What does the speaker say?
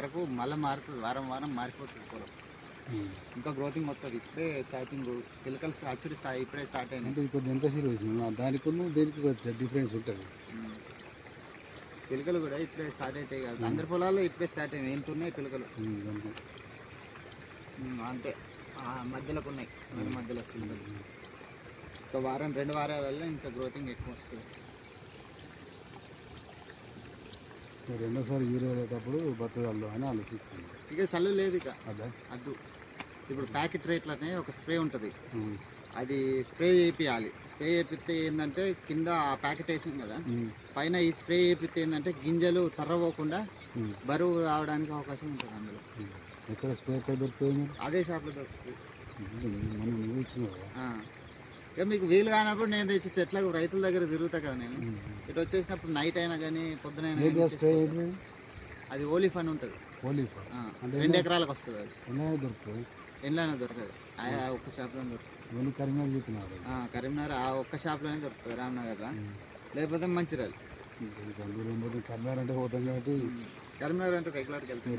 వరకు మళ్ళీ మారుతుంది వారం వారం మారిపోతుంది పొలం. ఇంకా గ్రోతింగ్ వస్తుంది. ఇప్పుడే స్టార్టింగ్ పిలకలు అచ్చుడు స్టా ఇప్పుడే స్టార్ట్ అంటే కొద్దిగా ఎంత సీరియస్ దానికి దీనికి కొద్దిగా డిఫరెన్స్ ఉంటుంది. పిలకలు కూడా ఇప్పుడే స్టార్ట్ అవుతాయి కదా అందరి పొలాల్లో ఇప్పుడే స్టార్ట్ అయినాయి. ఎంత ఉన్నాయి పిలకలు? అంతే. మధ్యలోకి ఉన్నాయి. మధ్యలో పిలకలు. ఒక వారం రెండు వారాలలో ఇంకా గ్రోతింగ్ ఎక్కువ వస్తుంది. రెండోసారి యూరియా వేసేటప్పుడు బతకాలు అని ఆలోచిస్తుంది ఇక చల్లు లేదు ఇక. అదే. అద్దు. ఇప్పుడు ప్యాకెట్ రేట్లనే ఒక స్ప్రే ఉంటుంది. అది స్ప్రే చేపియాలి. స్ప్రే చేపిస్తే ఏంటంటే కింద ఆ ప్యాకెట్ వేసాం కదా పైన ఈ స్ప్రే చేపిస్తే ఏంటంటే గింజలు తర్రపోకుండా ఉమ్, బరువు రావడానికి అవకాశం ఉంటుంది అందులో. ఎక్కడ స్ప్రే దొరుకుతుంది అదే షాప్లో దొరుకుతుంది. మనం ఇక మీకు వీలు కానప్పుడు నేను తెచ్చి ఎట్లా రైతుల దగ్గర తిరుగుతా కదా నేను. ఇటు వచ్చేసినప్పుడు నైట్ అయినా కానీ పొద్దున అది ఓలీఫ్ అని ఉంటుంది. అంటే రెండు ఎకరాలకు వస్తుంది అది. దొరుకుతుంది. ఎండ్లైనా దొరకదు. ఆ ఒక్క షాప్లో దొరుకుతుంది. కరీంనగర్ చెప్పినారు ఆ, కరీంనగర్ ఆ ఒక్క షాప్లోనే దొరుకుతుంది రామ్నగర్లో. లేకపోతే మంచిర్యాల. కరీంనగర్ అంటే పోతాం కాబట్టి కరీంనగర్ అంటే రెగ్యులర్కి వెళ్తుంది